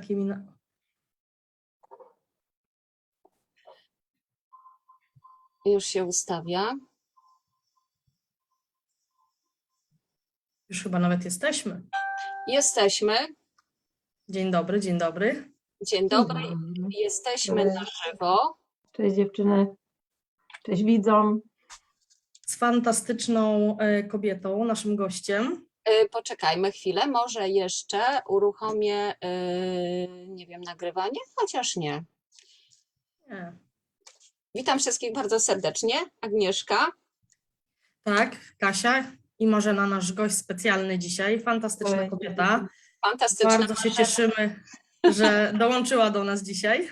takimi. Na... Już się ustawia. Już chyba nawet jesteśmy. Jesteśmy. Dzień dobry, dzień dobry. Dzień dobry. Jesteśmy na żywo. Cześć dziewczyny. Cześć widzom. Z fantastyczną e, kobietą, naszym gościem. Y, Poczekajmy chwilę, może jeszcze uruchomię, y, nie wiem, nagrywanie, chociaż nie. Nie. Witam wszystkich bardzo serdecznie. Agnieszka. Tak, Kasia i Marzena, nasz gość specjalny dzisiaj. Fantastyczna kobieta. Fantastyczna. Bardzo się cieszymy, że dołączyła do nas dzisiaj.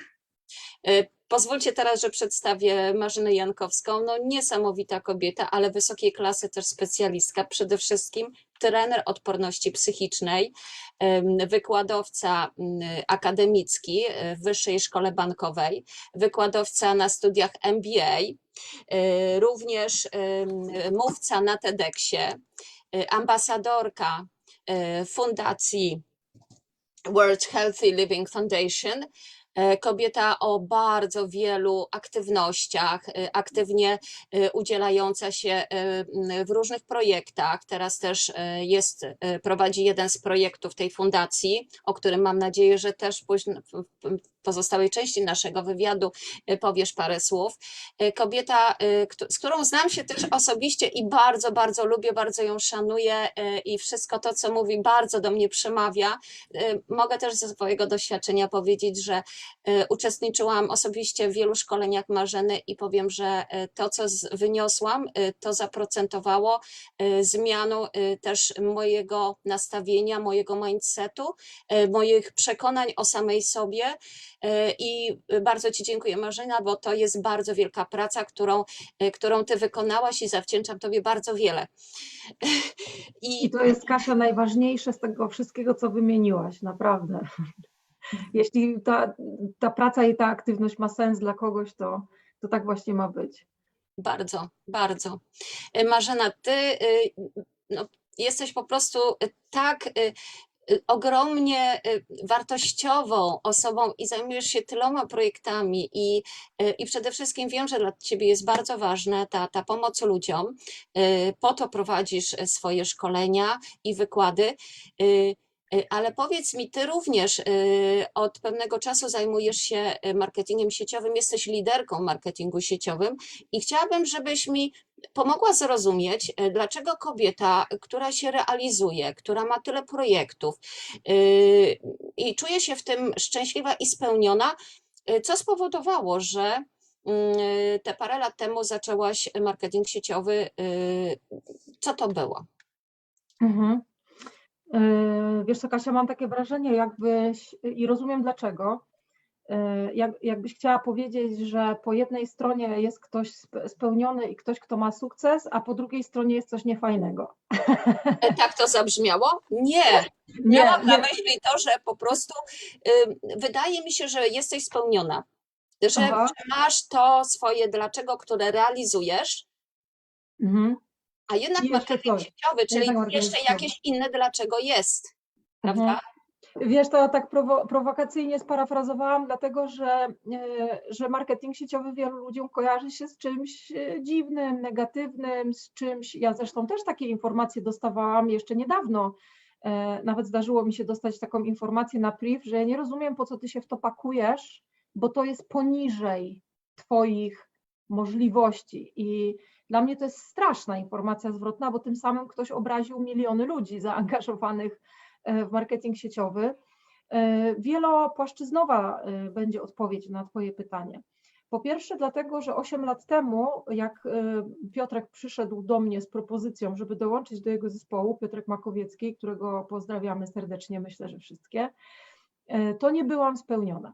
Y, Pozwólcie teraz, że przedstawię Marzenę Jankowską. No niesamowita kobieta, ale wysokiej klasy też specjalistka. Przede wszystkim trener odporności psychicznej, wykładowca ym, akademicki y, w Wyższej Szkole Bankowej, wykładowca na studiach MBA, y, również mówca na TEDxie, y, ambasadorka Fundacji World Healthy Living Foundation, e, kobieta o bardzo wielu aktywnościach, e, aktywnie e, udzielająca się e, w różnych projektach. Teraz też e, jest, e, prowadzi jeden z projektów tej fundacji, o którym mam nadzieję, że też pozostałej części naszego wywiadu e, powiesz parę słów. E, Kobieta, któ- z którą znam się też osobiście i bardzo, bardzo lubię, bardzo ją szanuję i wszystko to, co mówi, bardzo do mnie przemawia. Mogę też ze swojego doświadczenia powiedzieć, że uczestniczyłam osobiście w wielu szkoleniach Marzeny i powiem, że to, co wyniosłam, to zaprocentowało zmianą też mojego nastawienia, mojego mindsetu, moich przekonań o samej sobie. E, I bardzo Ci dziękuję, Marzena, bo to jest bardzo wielka praca, którą, e, którą Ty wykonałaś i zawdzięczam Tobie bardzo wiele. I to jest Kasia najważniejsze z tego wszystkiego, co wymieniłaś, naprawdę. Jeśli ta, ta praca i ta aktywność ma sens dla kogoś, to, to tak właśnie ma być. Bardzo, bardzo. E, Marzena, ty y, no, jesteś po prostu y, tak y, ogromnie y, wartościową osobą i zajmujesz się tyloma projektami i, y, i przede wszystkim wiem, że dla ciebie jest bardzo ważna ta, ta pomoc ludziom. Y, Po to prowadzisz y, swoje szkolenia i wykłady. Y, Ale powiedz mi, ty również y, od pewnego czasu zajmujesz się y, marketingiem sieciowym, jesteś liderką marketingu sieciowym i chciałabym, żebyś mi pomogła zrozumieć, dlaczego kobieta, która się realizuje, która ma tyle projektów i czuje się w tym szczęśliwa i spełniona, co spowodowało, że y, te parę lat temu zaczęłaś marketing sieciowy. Co to było? Mhm. Yy, Wiesz co, Kasia, mam takie wrażenie, jakbyś, i rozumiem dlaczego, yy, jak, jakbyś chciała powiedzieć, że po jednej stronie jest ktoś spe- spełniony i ktoś, kto ma sukces, a po drugiej stronie jest coś niefajnego. E, Tak to zabrzmiało? Nie. Miałam na myśli to, że po prostu ym, wydaje mi się, że jesteś spełniona, że, Aha. masz to swoje dlaczego, które realizujesz, Mhm. A jednak jeszcze marketing coś. sieciowy, czyli Jednak jeszcze jakieś inne dlaczego jest, Mhm. prawda? Wiesz, to tak prowo prowokacyjnie sparafrazowałam, dlatego że, e, że marketing sieciowy wielu ludziom kojarzy się z czymś e, dziwnym, negatywnym, z czymś. Ja zresztą też takie informacje dostawałam jeszcze niedawno. E, Nawet zdarzyło mi się dostać taką informację na priv, że ja nie rozumiem, po co ty się w to pakujesz, bo to jest poniżej twoich możliwości. I dla mnie to jest straszna informacja zwrotna, bo tym samym ktoś obraził miliony ludzi zaangażowanych e, w marketing sieciowy. E, Wielopłaszczyznowa e, będzie odpowiedź na Twoje pytanie. Po pierwsze, dlatego, że 8 lat temu, jak Piotrek przyszedł do mnie z propozycją, żeby dołączyć do jego zespołu, Piotrek Makowiecki, którego pozdrawiamy serdecznie, myślę, że wszystkie, to nie byłam spełniona.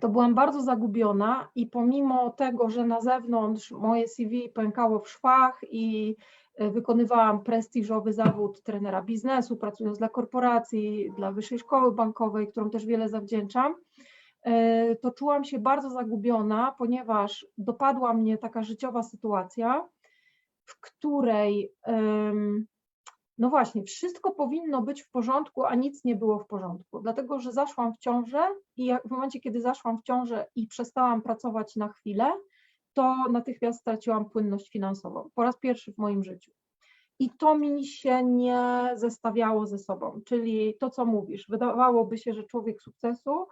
To byłam bardzo zagubiona i pomimo tego, że na zewnątrz moje CV pękało w szwach i e, wykonywałam prestiżowy zawód trenera biznesu, pracując dla korporacji, dla Wyższej Szkoły Bankowej, którą też wiele zawdzięczam, e, to czułam się bardzo zagubiona, ponieważ dopadła mnie taka życiowa sytuacja, w której No właśnie, wszystko powinno być w porządku, a nic nie było w porządku, dlatego że zaszłam w ciążę i jak, w momencie, kiedy zaszłam w ciążę i przestałam pracować na chwilę, to natychmiast straciłam płynność finansową. Po raz pierwszy w moim życiu. I to mi się nie zestawiało ze sobą, czyli to, co mówisz, wydawałoby się, że człowiek sukcesu,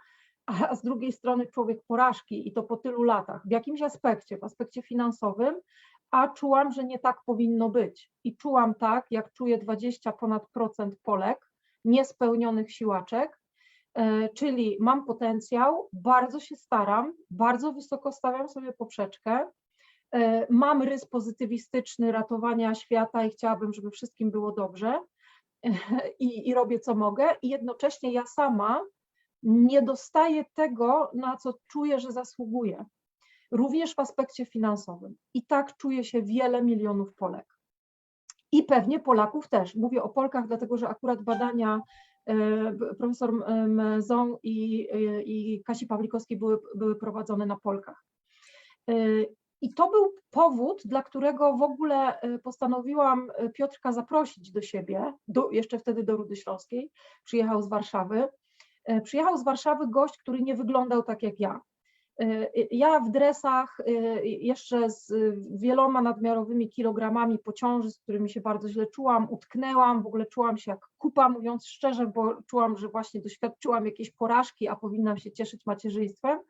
a z drugiej strony człowiek porażki i to po tylu latach, w jakimś aspekcie, w aspekcie finansowym, a czułam, że nie tak powinno być. I czułam tak, jak czuje 20 ponad procent Polek, niespełnionych siłaczek, e, czyli mam potencjał, bardzo się staram, bardzo wysoko stawiam sobie poprzeczkę, e, mam rys pozytywistyczny ratowania świata i chciałabym, żeby wszystkim było dobrze. I, i robię co mogę. I jednocześnie ja sama nie dostaję tego, na co czuję, że zasługuję również w aspekcie finansowym. I tak czuje się wiele milionów Polek. I pewnie Polaków też. Mówię o Polkach, dlatego że akurat badania e, profesor m, Mezon i, e, i Kasi Pawlikowskiej były, były prowadzone na Polkach. E, I to był powód, dla którego w ogóle e, postanowiłam e, Piotrka zaprosić do siebie, do, jeszcze wtedy do Rudy Śląskiej, przyjechał z Warszawy. E, Przyjechał z Warszawy gość, który nie wyglądał tak jak ja. Y, Ja w dresach, y, jeszcze z wieloma nadmiarowymi kilogramami po ciąży, z którymi się bardzo źle czułam, utknęłam, w ogóle czułam się jak kupa, mówiąc szczerze, bo czułam, że właśnie doświadczyłam jakiejś porażki, a powinnam się cieszyć macierzyństwem.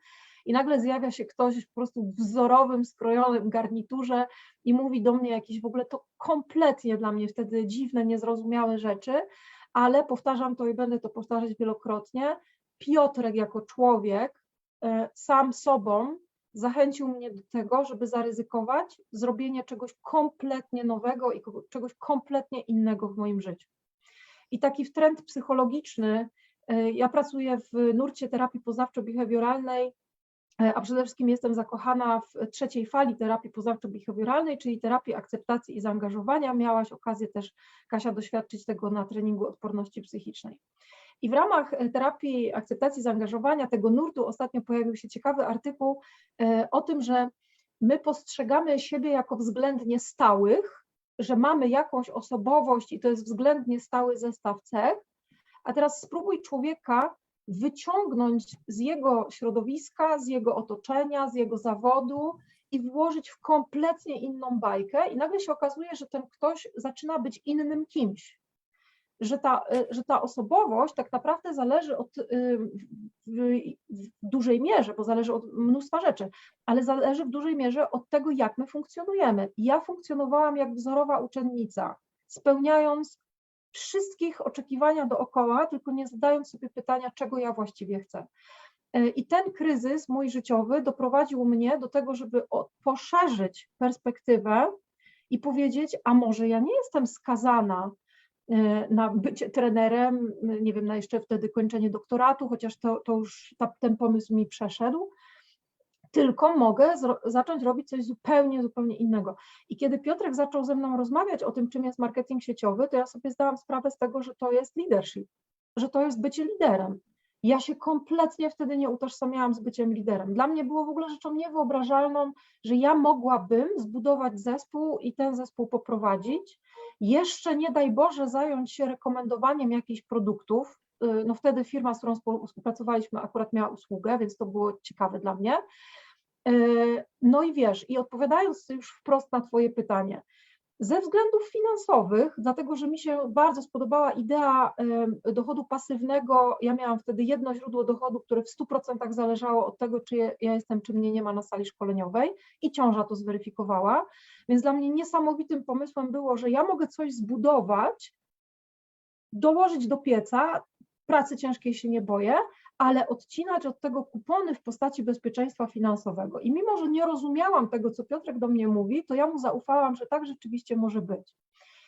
I nagle zjawia się ktoś po prostu w wzorowym, skrojonym garniturze i mówi do mnie jakieś w ogóle to kompletnie dla mnie wtedy dziwne, niezrozumiałe rzeczy, ale powtarzam to i będę to powtarzać wielokrotnie. Piotrek jako człowiek, sam sobą zachęcił mnie do tego, żeby zaryzykować zrobienie czegoś kompletnie nowego i czegoś kompletnie innego w moim życiu. I taki trend psychologiczny, e, ja pracuję w nurcie terapii poznawczo-behawioralnej, e, a przede wszystkim jestem zakochana w trzeciej fali terapii poznawczo-behawioralnej, czyli terapii akceptacji i zaangażowania. Miałaś okazję też, Kasia, doświadczyć tego na treningu odporności psychicznej. I w ramach e, terapii akceptacji zaangażowania tego nurtu ostatnio pojawił się ciekawy artykuł e, o tym, że my postrzegamy siebie jako względnie stałych, że mamy jakąś osobowość i to jest względnie stały zestaw cech, a teraz spróbuj człowieka wyciągnąć z jego środowiska, z jego otoczenia, z jego zawodu i włożyć w kompletnie inną bajkę i nagle się okazuje, że ten ktoś zaczyna być innym kimś że ta, y, że ta osobowość tak naprawdę zależy od, y, w, dużej mierze, bo zależy od mnóstwa rzeczy, ale zależy w dużej mierze od tego, jak my funkcjonujemy. Ja funkcjonowałam jak wzorowa uczennica, spełniając wszystkich oczekiwania dookoła, tylko nie zadając sobie pytania, czego ja właściwie chcę. Y, I ten kryzys mój życiowy doprowadził mnie do tego, żeby poszerzyć perspektywę i powiedzieć, a może ja nie jestem skazana na bycie trenerem, nie wiem, na jeszcze wtedy kończenie doktoratu, chociaż to, to już ta, ten pomysł mi przeszedł, tylko mogę zacząć robić coś zupełnie, zupełnie innego. I kiedy Piotrek zaczął ze mną rozmawiać o tym, czym jest marketing sieciowy, to ja sobie zdałam sprawę z tego, że to jest leadership, że to jest bycie liderem. Ja się kompletnie wtedy nie utożsamiałam z byciem liderem. Dla mnie było w ogóle rzeczą niewyobrażalną, że ja mogłabym zbudować zespół i ten zespół poprowadzić. Jeszcze nie daj Boże zająć się rekomendowaniem jakichś produktów. Y, No wtedy firma, z którą współ- współpracowaliśmy, akurat miała usługę, więc to było ciekawe dla mnie. Y, No i wiesz, i odpowiadając już wprost na Twoje pytanie, ze względów finansowych, dlatego że mi się bardzo spodobała idea dochodu pasywnego, ja miałam wtedy jedno źródło dochodu, które w 100% zależało od tego, czy ja jestem, czy mnie nie ma na sali szkoleniowej i ciąża to zweryfikowała, więc dla mnie niesamowitym pomysłem było, że ja mogę coś zbudować, dołożyć do pieca, pracy ciężkiej się nie boję, ale odcinać od tego kupony w postaci bezpieczeństwa finansowego. I mimo, że nie rozumiałam tego, co Piotrek do mnie mówi, to ja mu zaufałam, że tak rzeczywiście może być.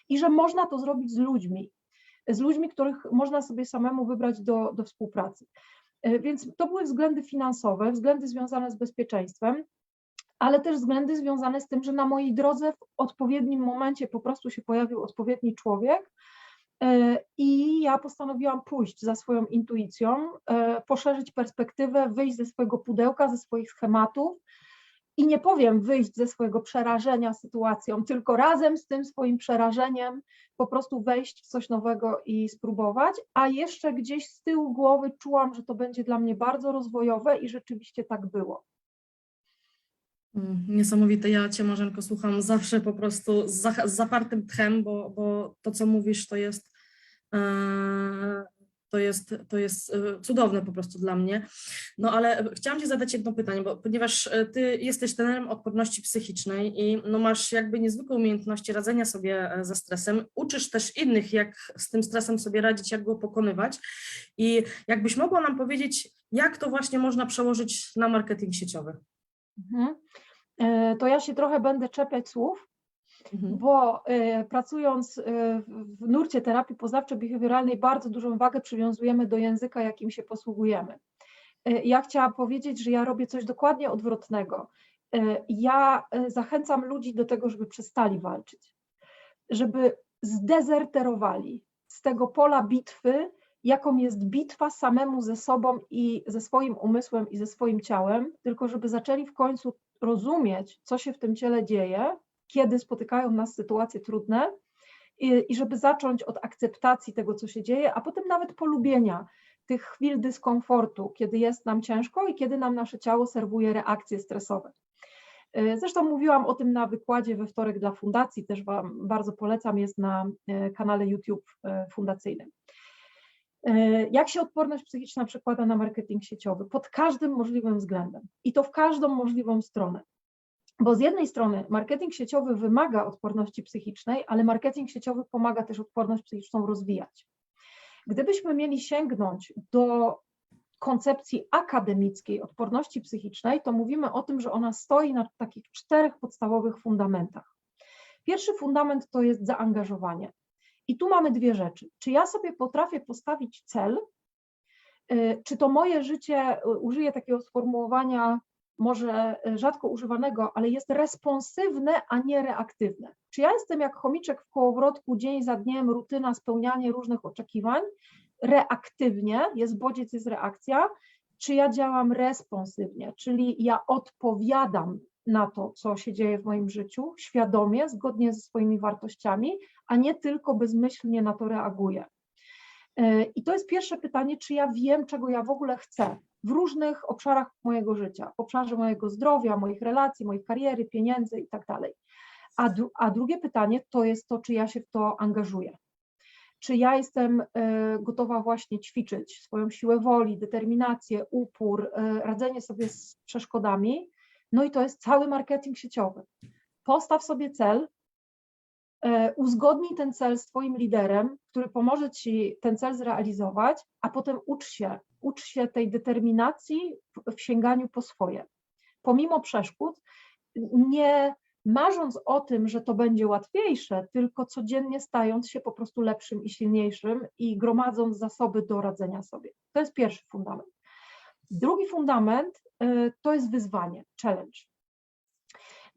I że można to zrobić z ludźmi, z ludźmi, których można sobie samemu wybrać do, do współpracy. E, Więc to były względy finansowe, względy związane z bezpieczeństwem, ale też względy związane z tym, że na mojej drodze w odpowiednim momencie po prostu się pojawił odpowiedni człowiek, I ja postanowiłam pójść za swoją intuicją, e, poszerzyć perspektywę, wyjść ze swojego pudełka, ze swoich schematów i nie powiem wyjść ze swojego przerażenia sytuacją, tylko razem z tym swoim przerażeniem po prostu wejść w coś nowego i spróbować, a jeszcze gdzieś z tyłu głowy czułam, że to będzie dla mnie bardzo rozwojowe i rzeczywiście tak było. Mm, Niesamowite. Ja Cię, Marzenko, słucham zawsze po prostu z, zapartym tchem, bo, bo to, co mówisz, to jest, e, to jest, to jest e, cudowne po prostu dla mnie. No ale chciałam Ci zadać jedno pytanie, bo ponieważ e, Ty jesteś trenerem odporności psychicznej i no masz jakby niezwykłe umiejętności radzenia sobie e, ze stresem, uczysz też innych, jak z tym stresem sobie radzić, jak go pokonywać i jakbyś mogła nam powiedzieć, jak to właśnie można przełożyć na marketing sieciowy? Mhm. E, To ja się trochę będę czepiać słów, Mhm. bo e, pracując e, w nurcie terapii poznawczo-behawioralnej bardzo dużą wagę przywiązujemy do języka, jakim się posługujemy. E, Ja chciałam powiedzieć, że ja robię coś dokładnie odwrotnego. Ja zachęcam ludzi do tego, żeby przestali walczyć, żeby zdezerterowali z tego pola bitwy, jaką jest bitwa samemu ze sobą i ze swoim umysłem i ze swoim ciałem, tylko żeby zaczęli w końcu rozumieć, co się w tym ciele dzieje, kiedy spotykają nas sytuacje trudne i, i żeby zacząć od akceptacji tego, co się dzieje, a potem nawet polubienia tych chwil dyskomfortu, kiedy jest nam ciężko i kiedy nam nasze ciało serwuje reakcje stresowe. Y, Zresztą mówiłam o tym na wykładzie we wtorek dla fundacji, też Wam bardzo polecam, jest na y, kanale YouTube y, fundacyjnym. Jak się odporność psychiczna przekłada na marketing sieciowy? Pod każdym możliwym względem i to w każdą możliwą stronę. Bo z jednej strony marketing sieciowy wymaga odporności psychicznej, ale marketing sieciowy pomaga też odporność psychiczną rozwijać. Gdybyśmy mieli sięgnąć do koncepcji akademickiej odporności psychicznej, to mówimy o tym, że ona stoi na takich czterech podstawowych fundamentach. Pierwszy fundament to jest zaangażowanie. I tu mamy dwie rzeczy. Czy ja sobie potrafię postawić cel, y, czy to moje życie, y, użyję takiego sformułowania, może y, rzadko używanego, ale jest responsywne, a nie reaktywne. Czy ja jestem jak chomiczek w kołowrotku, dzień za dniem, rutyna, spełnianie różnych oczekiwań, reaktywnie, jest bodziec, jest reakcja, czy ja działam responsywnie, czyli ja odpowiadam na to, co się dzieje w moim życiu, świadomie, zgodnie ze swoimi wartościami, a nie tylko bezmyślnie na to reaguję. Y, I to jest pierwsze pytanie, czy ja wiem, czego ja w ogóle chcę w różnych obszarach mojego życia, w obszarze mojego zdrowia, moich relacji, mojej kariery, pieniędzy i tak dalej. A, dru- a drugie pytanie to jest to, czy ja się w to angażuję. Czy ja jestem y, gotowa właśnie ćwiczyć swoją siłę woli, determinację, upór, y, radzenie sobie z przeszkodami. No i to jest cały marketing sieciowy. Postaw sobie cel, e, uzgodnij ten cel z Twoim liderem, który pomoże Ci ten cel zrealizować, a potem ucz się, ucz się tej determinacji w, w sięganiu po swoje. Pomimo przeszkód, nie marząc o tym, że to będzie łatwiejsze, tylko codziennie stając się po prostu lepszym i silniejszym i gromadząc zasoby do radzenia sobie. To jest pierwszy fundament. Drugi fundament e, to jest wyzwanie, challenge.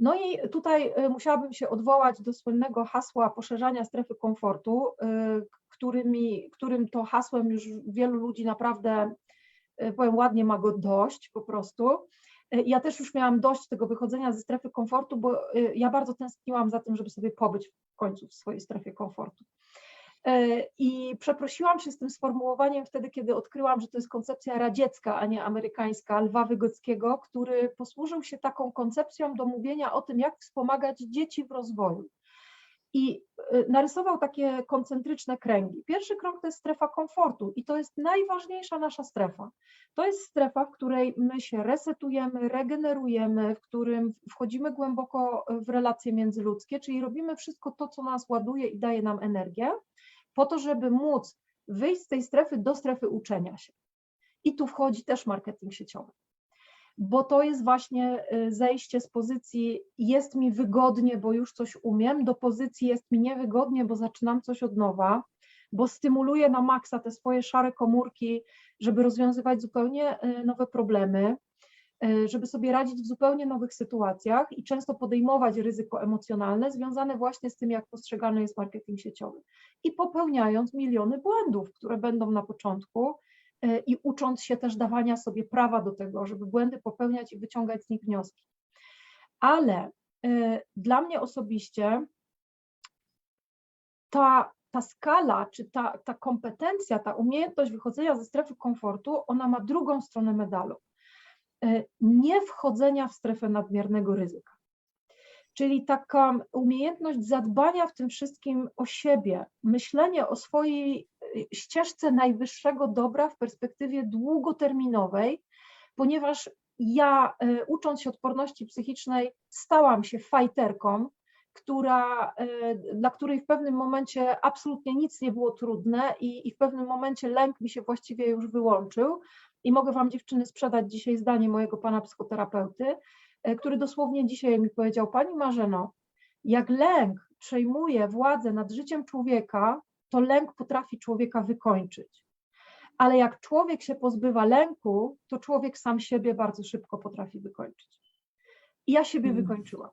No i tutaj y, musiałabym się odwołać do słynnego hasła poszerzania strefy komfortu, y, którymi, którym to hasłem już wielu ludzi naprawdę, y, powiem ładnie, ma go dość po prostu. Ja też już miałam dość tego wychodzenia ze strefy komfortu, bo ja bardzo tęskniłam za tym, żeby sobie pobyć w końcu w swojej strefie komfortu. Y, I przeprosiłam się z tym sformułowaniem wtedy, kiedy odkryłam, że to jest koncepcja radziecka, a nie amerykańska, Lwa Wygockiego, który posłużył się taką koncepcją do mówienia o tym, jak wspomagać dzieci w rozwoju. I y, narysował takie koncentryczne kręgi. Pierwszy krąg to jest strefa komfortu i to jest najważniejsza nasza strefa. To jest strefa, w której my się resetujemy, regenerujemy, w którym wchodzimy głęboko w relacje międzyludzkie, czyli robimy wszystko to, co nas ładuje i daje nam energię, po to, żeby móc wyjść z tej strefy do strefy uczenia się. I tu wchodzi też marketing sieciowy bo to jest właśnie y, zejście z pozycji jest mi wygodnie, bo już coś umiem, do pozycji jest mi niewygodnie, bo zaczynam coś od nowa, bo stymuluję na maksa te swoje szare komórki, żeby rozwiązywać zupełnie y, nowe problemy, żeby sobie radzić w zupełnie nowych sytuacjach i często podejmować ryzyko emocjonalne związane właśnie z tym, jak postrzegany jest marketing sieciowy. I popełniając miliony błędów, które będą na początku, e, i ucząc się też dawania sobie prawa do tego, żeby błędy popełniać i wyciągać z nich wnioski. Ale y, dla mnie osobiście ta, ta skala, czy ta, ta kompetencja, ta umiejętność wychodzenia ze strefy komfortu, ona ma drugą stronę medalu. Y, Nie wchodzenia w strefę nadmiernego ryzyka. Czyli taka umiejętność zadbania w tym wszystkim o siebie, myślenie o swojej y, ścieżce najwyższego dobra w perspektywie długoterminowej, ponieważ ja, y, ucząc się odporności psychicznej, stałam się fajterką, która, dla której w pewnym momencie absolutnie nic nie było trudne i, i w pewnym momencie lęk mi się właściwie już wyłączył. I mogę Wam, dziewczyny, sprzedać dzisiaj zdanie mojego pana psychoterapeuty, y, który dosłownie dzisiaj mi powiedział: Pani Marzeno, jak lęk przejmuje władzę nad życiem człowieka, to lęk potrafi człowieka wykończyć. Ale jak człowiek się pozbywa lęku, to człowiek sam siebie bardzo szybko potrafi wykończyć. I ja siebie Mm. wykończyłam.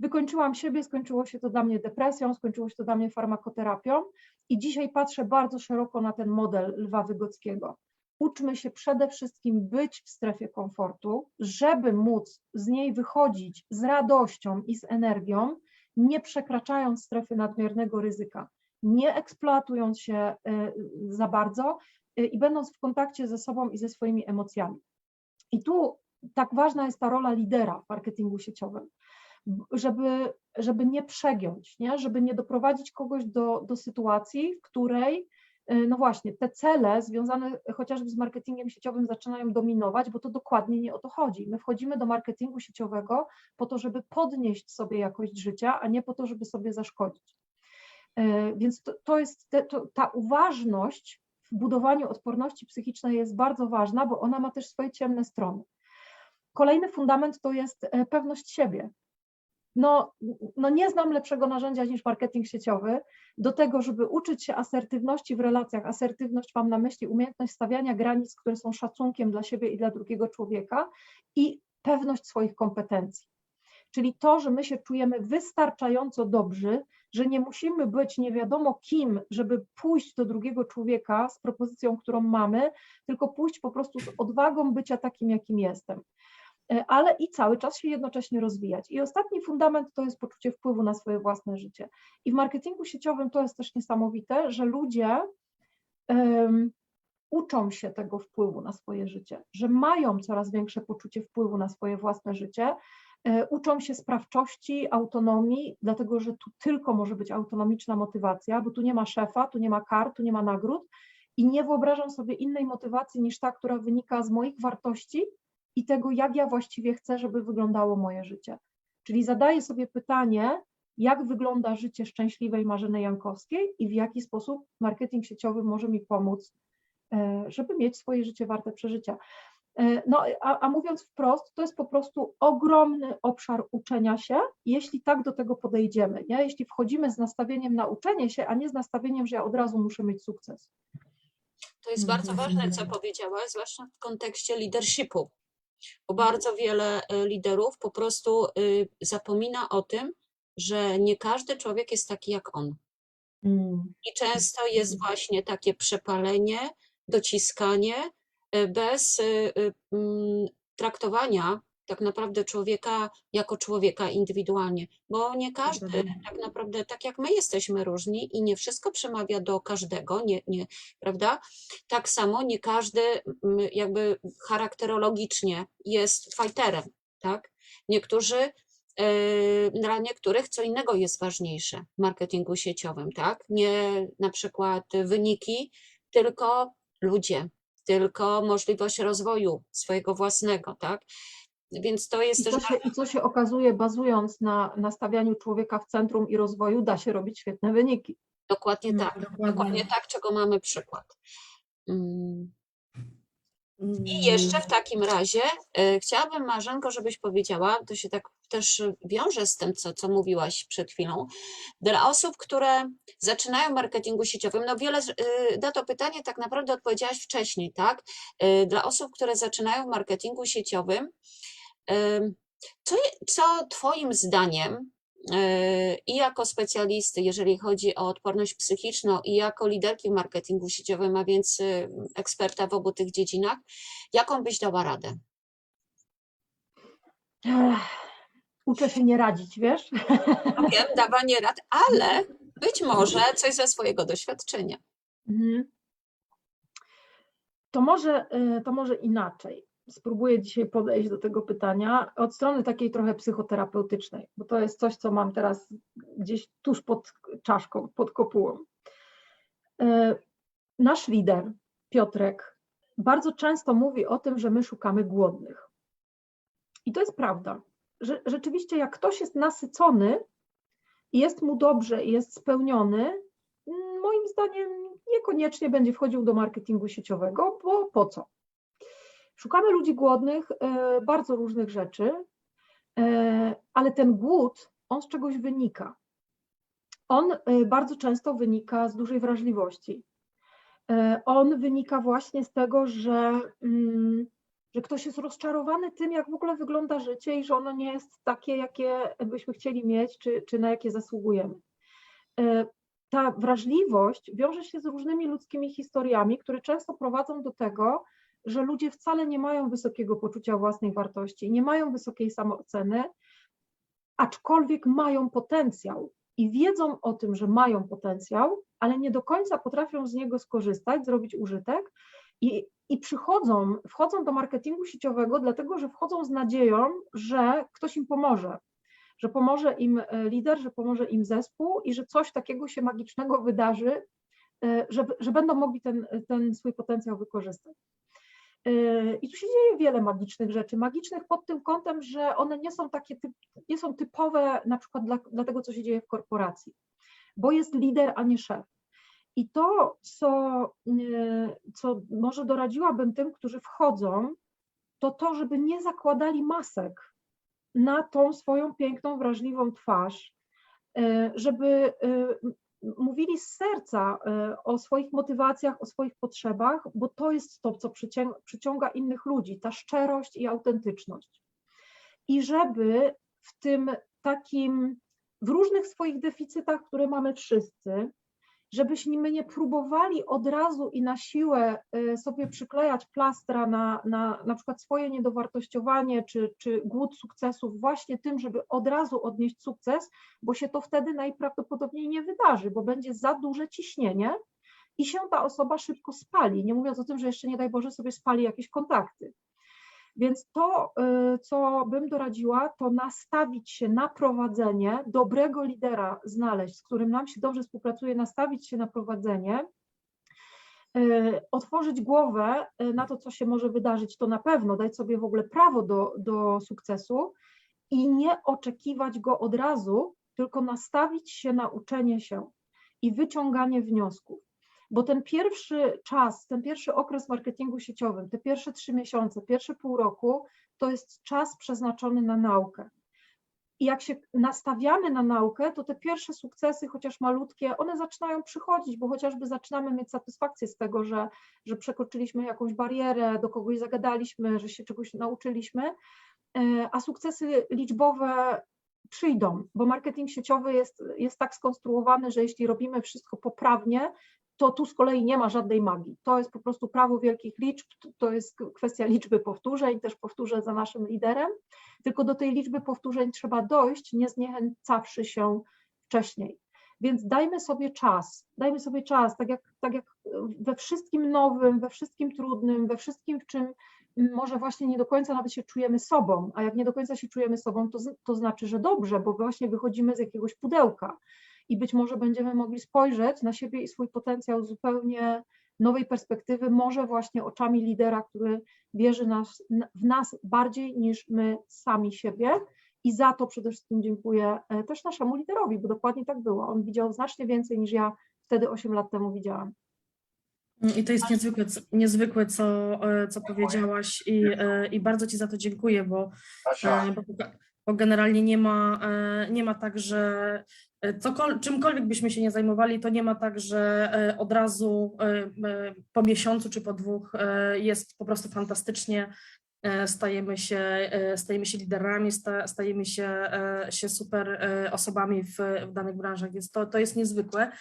Wykończyłam siebie, skończyło się to dla mnie depresją, skończyło się to dla mnie farmakoterapią i dzisiaj patrzę bardzo szeroko na ten model Lwa Wygockiego. Uczmy się przede wszystkim być w strefie komfortu, żeby móc z niej wychodzić z radością i z energią, nie przekraczając strefy nadmiernego ryzyka, nie eksploatując się y, za bardzo y, i będąc w kontakcie ze sobą i ze swoimi emocjami. I tu tak ważna jest ta rola lidera w marketingu sieciowym, żeby, żeby nie przegiąć, nie? żeby nie doprowadzić kogoś do, do sytuacji, w której no właśnie, te cele związane chociażby z marketingiem sieciowym zaczynają dominować, bo to dokładnie nie o to chodzi. My wchodzimy do marketingu sieciowego po to, żeby podnieść sobie jakość życia, a nie po to, żeby sobie zaszkodzić. E, Więc to, to jest te, to, ta uważność w budowaniu odporności psychicznej jest bardzo ważna, bo ona ma też swoje ciemne strony. Kolejny fundament to jest e, pewność siebie. No, no nie znam lepszego narzędzia niż marketing sieciowy do tego, żeby uczyć się asertywności w relacjach. Asertywność mam na myśli umiejętność stawiania granic, które są szacunkiem dla siebie i dla drugiego człowieka i pewność swoich kompetencji. Czyli to, że my się czujemy wystarczająco dobrzy, że nie musimy być nie wiadomo kim, żeby pójść do drugiego człowieka z propozycją, którą mamy, tylko pójść po prostu z odwagą bycia takim, jakim jestem. E, Ale i cały czas się jednocześnie rozwijać. I ostatni fundament to jest poczucie wpływu na swoje własne życie. I w marketingu sieciowym to jest też niesamowite, że ludzie em, uczą się tego wpływu na swoje życie, że mają coraz większe poczucie wpływu na swoje własne życie, e, uczą się sprawczości, autonomii, dlatego że tu tylko może być autonomiczna motywacja, bo tu nie ma szefa, tu nie ma kar, tu nie ma nagród i nie wyobrażam sobie innej motywacji niż ta, która wynika z moich wartości i tego, jak ja właściwie chcę, żeby wyglądało moje życie. Czyli zadaję sobie pytanie, jak wygląda życie szczęśliwej Marzeny Jankowskiej i w jaki sposób marketing sieciowy może mi pomóc, e, żeby mieć swoje życie warte przeżycia. E, No, a, a mówiąc wprost, to jest po prostu ogromny obszar uczenia się, jeśli tak do tego podejdziemy, nie? jeśli wchodzimy z nastawieniem na uczenie się, a nie z nastawieniem, że ja od razu muszę mieć sukces. To jest Mhm, bardzo ważne, co powiedziałaś, zwłaszcza w kontekście leadershipu, bo bardzo wiele e, liderów po prostu y, zapomina o tym, że nie każdy człowiek jest taki jak on. I często jest właśnie takie przepalenie, dociskanie y, bez y, y, mm, traktowania tak naprawdę człowieka jako człowieka indywidualnie, bo nie każdy Dokładnie. tak naprawdę, tak jak my jesteśmy różni i nie wszystko przemawia do każdego, nie, nie, prawda? Tak samo nie każdy mm, jakby charakterologicznie jest fajterem, tak? Niektórzy Yy, dla niektórych co innego jest ważniejsze w marketingu sieciowym, tak? Nie na przykład wyniki, tylko ludzie, tylko możliwość rozwoju swojego własnego, tak? Więc to jest I też co, się, I co się okazuje, bazując na nastawianiu człowieka w centrum i rozwoju, da się robić świetne wyniki. dokładnie No, tak, dokładnie. dokładnie tak, czego mamy przykład. Mm. Mm, I jeszcze w takim razie e, chciałabym, Marzenko, żebyś powiedziała, to się tak też wiąże z tym, co, co mówiłaś przed chwilą, dla osób, które zaczynają w marketingu sieciowym, no wiele, e, na to pytanie tak naprawdę odpowiedziałaś wcześniej, tak? E, Dla osób, które zaczynają w marketingu sieciowym, co, co Twoim zdaniem e, i jako specjalisty, jeżeli chodzi o odporność psychiczną, i jako liderki w marketingu sieciowym, a więc e, eksperta w obu tych dziedzinach, jaką byś dała radę? Uczę się nie radzić, wiesz? Wiem, dawanie rad, ale być może coś ze swojego doświadczenia. Mhm. To może, y, to może inaczej. Spróbuję dzisiaj podejść do tego pytania od strony takiej trochę psychoterapeutycznej, bo to jest coś, co mam teraz gdzieś tuż pod czaszką, pod kopułą. Y, Nasz lider, Piotrek, bardzo często mówi o tym, że my szukamy głodnych. I to jest prawda, że rzeczywiście jak ktoś jest nasycony i jest mu dobrze i jest spełniony, moim zdaniem niekoniecznie będzie wchodził do marketingu sieciowego, bo po co? Szukamy ludzi głodnych, e, bardzo różnych rzeczy, e, ale ten głód, on z czegoś wynika. On e, bardzo często wynika z dużej wrażliwości. On wynika właśnie z tego, że, mm, że ktoś jest rozczarowany tym, jak w ogóle wygląda życie i że ono nie jest takie, jakie byśmy chcieli mieć, czy, czy na jakie zasługujemy. Ta wrażliwość wiąże się z różnymi ludzkimi historiami, które często prowadzą do tego, że ludzie wcale nie mają wysokiego poczucia własnej wartości, nie mają wysokiej samooceny, aczkolwiek mają potencjał i wiedzą o tym, że mają potencjał, ale nie do końca potrafią z niego skorzystać, zrobić użytek i, i przychodzą, wchodzą do marketingu sieciowego, dlatego że wchodzą z nadzieją, że ktoś im pomoże, że pomoże im e, lider, że pomoże im zespół i że coś takiego się magicznego wydarzy, e, że, że będą mogli ten, ten swój potencjał wykorzystać. E, I tu się dzieje wiele magicznych rzeczy. Magicznych pod tym kątem, że one nie są takie, nie są typowe na przykład dla, dla tego, co się dzieje w korporacji, bo jest lider, a nie szef. I to, co, e, co może doradziłabym tym, którzy wchodzą, to to, żeby nie zakładali masek na tą swoją piękną, wrażliwą twarz, e, żeby mówili z serca e, o swoich motywacjach, o swoich potrzebach, bo to jest to, co przycią- przyciąga innych ludzi, ta szczerość i autentyczność. I żeby w tym takim, w różnych swoich deficytach, które mamy wszyscy, żebyśmy nie próbowali od razu i na siłę e, sobie przyklejać plastra na, na, na przykład swoje niedowartościowanie czy, czy głód sukcesów właśnie tym, żeby od razu odnieść sukces, bo się to wtedy najprawdopodobniej nie wydarzy, bo będzie za duże ciśnienie i się ta osoba szybko spali, nie mówiąc o tym, że jeszcze nie daj Boże sobie spali jakieś kontakty. Więc to, y, co bym doradziła, to nastawić się na prowadzenie, dobrego lidera znaleźć, z którym nam się dobrze współpracuje, nastawić się na prowadzenie, y, otworzyć głowę y, na to, co się może wydarzyć, to na pewno dać sobie w ogóle prawo do, do sukcesu i nie oczekiwać go od razu, tylko nastawić się na uczenie się i wyciąganie wniosków bo ten pierwszy czas, ten pierwszy okres marketingu sieciowym, te pierwsze trzy miesiące, pierwsze pół roku, to jest czas przeznaczony na naukę. I jak się nastawiamy na naukę, to te pierwsze sukcesy, chociaż malutkie, one zaczynają przychodzić, bo chociażby zaczynamy mieć satysfakcję z tego, że, że przekroczyliśmy jakąś barierę, do kogoś zagadaliśmy, że się czegoś nauczyliśmy, e, a sukcesy liczbowe przyjdą, bo marketing sieciowy jest, jest tak skonstruowany, że jeśli robimy wszystko poprawnie, to tu z kolei nie ma żadnej magii. To jest po prostu prawo wielkich liczb, to- jest kwestia liczby powtórzeń, też powtórzę za naszym liderem, tylko do tej liczby powtórzeń trzeba dojść, nie zniechęcawszy się wcześniej. Więc dajmy sobie czas, dajmy sobie czas, tak jak, tak jak we wszystkim nowym, we wszystkim trudnym, we wszystkim, w czym może właśnie nie do końca nawet się czujemy sobą, a jak nie do końca się czujemy sobą, to, to znaczy, że dobrze, bo właśnie wychodzimy z jakiegoś pudełka i być może będziemy mogli spojrzeć na siebie i swój potencjał z zupełnie nowej perspektywy, może właśnie oczami lidera, który wierzy nas, w nas bardziej niż my sami siebie. I za to przede wszystkim dziękuję e, też naszemu liderowi, bo dokładnie tak było. On widział znacznie więcej niż ja wtedy 8 lat temu widziałam. I to jest niezwykłe, co- niezwykłe co, e, co powiedziałaś i, e, i bardzo Ci za to dziękuję, bo, bo, bo generalnie nie ma, e, nie ma tak, że e, czymkolwiek byśmy się nie zajmowali, to nie ma tak, że e, od razu po miesiącu czy po dwóch jest po prostu fantastycznie, stajemy się, stajemy się liderami, sta, stajemy się, się super osobami w, w danych branżach, więc to, to jest niezwykłe.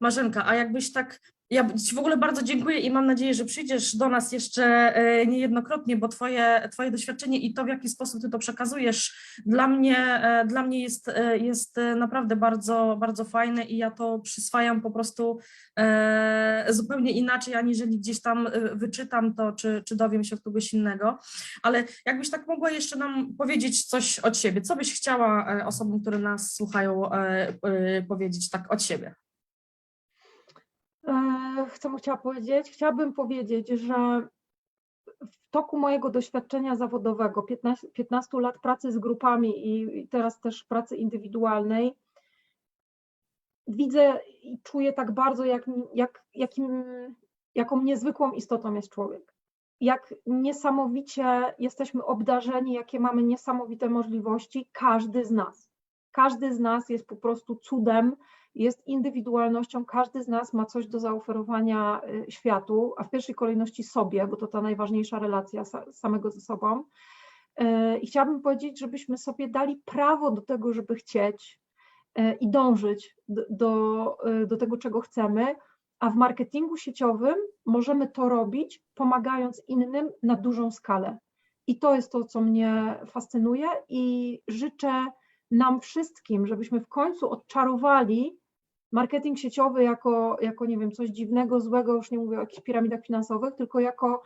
Marzenka, a jakbyś tak Ja Ci w ogóle bardzo dziękuję i mam nadzieję, że przyjdziesz do nas jeszcze e, niejednokrotnie, bo twoje, twoje doświadczenie i to, w jaki sposób Ty to przekazujesz, dla mnie, e, dla mnie jest, e, jest naprawdę bardzo, bardzo fajne i ja to przyswajam po prostu zupełnie inaczej, aniżeli gdzieś tam wyczytam to, czy, czy dowiem się od kogoś innego. Ale jakbyś tak mogła jeszcze nam powiedzieć coś od siebie, co byś chciała osobom, które nas słuchają, powiedzieć tak od siebie? Co chciała powiedzieć? Chciałabym powiedzieć, że w toku mojego doświadczenia zawodowego, 15, 15 lat pracy z grupami i i teraz też pracy indywidualnej, widzę i czuję tak bardzo, jak, jak, jakim, jaką niezwykłą istotą jest człowiek. Jak niesamowicie jesteśmy obdarzeni, jakie mamy niesamowite możliwości, każdy z nas. Każdy z nas jest po prostu cudem, jest indywidualnością, każdy z nas ma coś do zaoferowania y, światu, a w pierwszej kolejności sobie, bo to ta najważniejsza relacja sa- samego ze sobą. Y, I chciałabym powiedzieć, żebyśmy sobie dali prawo do tego, żeby chcieć y, i dążyć do, do, do tego, czego chcemy, a w marketingu sieciowym możemy to robić, pomagając innym na dużą skalę. I to jest to, co mnie fascynuje i życzę nam wszystkim, żebyśmy w końcu odczarowali marketing sieciowy jako, jako, nie wiem, coś dziwnego, złego, już nie mówię o jakichś piramidach finansowych, tylko jako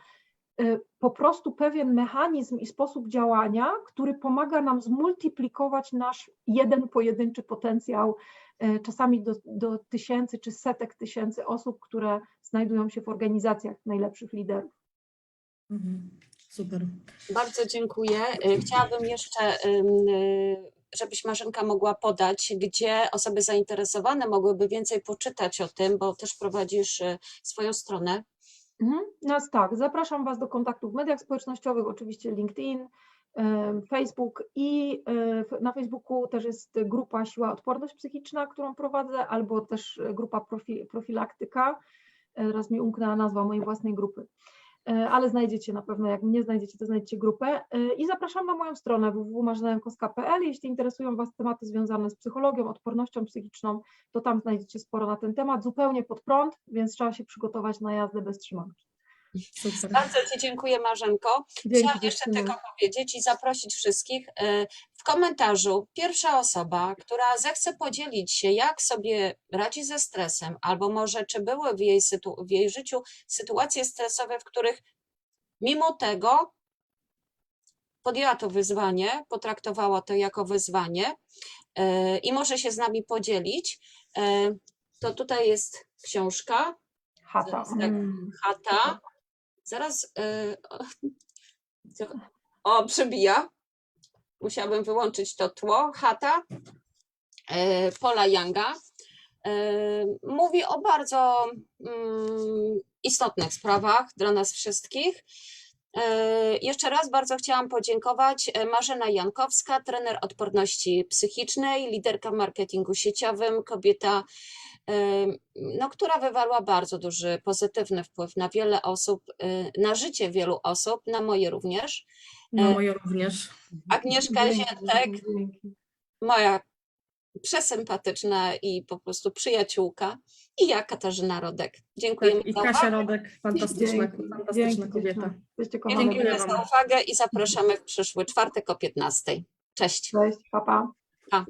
y, po prostu pewien mechanizm i sposób działania, który pomaga nam zmultiplikować nasz jeden pojedynczy potencjał, y, czasami do, do tysięcy czy setek tysięcy osób, które znajdują się w organizacjach najlepszych liderów. Mhm. Super. Bardzo dziękuję. Y, Chciałabym jeszcze, żebyś Marzenka mogła podać, gdzie osoby zainteresowane mogłyby więcej poczytać o tym, bo też prowadzisz y, swoją stronę. Mhm. Tak, zapraszam Was do kontaktów w mediach społecznościowych, oczywiście LinkedIn, em, Facebook i f- na Facebooku też jest grupa Siła Odporność Psychiczna, którą prowadzę, albo też grupa profi, Profilaktyka, raz mi umknęła nazwa mojej własnej grupy. E, Ale znajdziecie na pewno, jak nie znajdziecie, to znajdziecie grupę. E, I zapraszam na moją stronę www.marzenajankowska.pl. Jeśli interesują Was tematy związane z psychologią, odpornością psychiczną, to tam znajdziecie sporo na ten temat, zupełnie pod prąd, więc trzeba się przygotować na jazdę bez trzymanki. Super. Bardzo Ci dziękuję Marzenko. Dzięki Chciałam jeszcze dziewczyny. tylko powiedzieć i zaprosić wszystkich y, w komentarzu. Pierwsza osoba, która zechce podzielić się, jak sobie radzi ze stresem, albo może czy były w jej, sytu- w jej życiu sytuacje stresowe, w których mimo tego podjęła to wyzwanie, potraktowała to jako wyzwanie y, i może się z nami podzielić. Y, To tutaj jest książka, Chata. Zaraz tak. Mm. chata. Zaraz. y, o, O, przebija. Musiałabym wyłączyć to tło. Chata y, Paula Younga. Y, Mówi o bardzo mm, istotnych sprawach dla nas wszystkich. Jeszcze raz bardzo chciałam podziękować. Marzena Jankowska, trener odporności psychicznej, liderka w marketingu sieciowym, kobieta, no, która wywarła bardzo duży pozytywny wpływ na wiele osób, y, na życie wielu osób, na moje również. No moje również. Agnieszka Ziętek, moja przesympatyczna i po prostu przyjaciółka i ja, Katarzyna Rodek. Dziękujemy Tak, I za Kasia uwagę. Rodek, fantastyczna, Dzięki, fantastyczna dzięki, kobieta. Dziękujemy Dziękuję za uwagę i zapraszamy w przyszły czwartek o 15. Cześć. Cześć, pa, pa. Pa.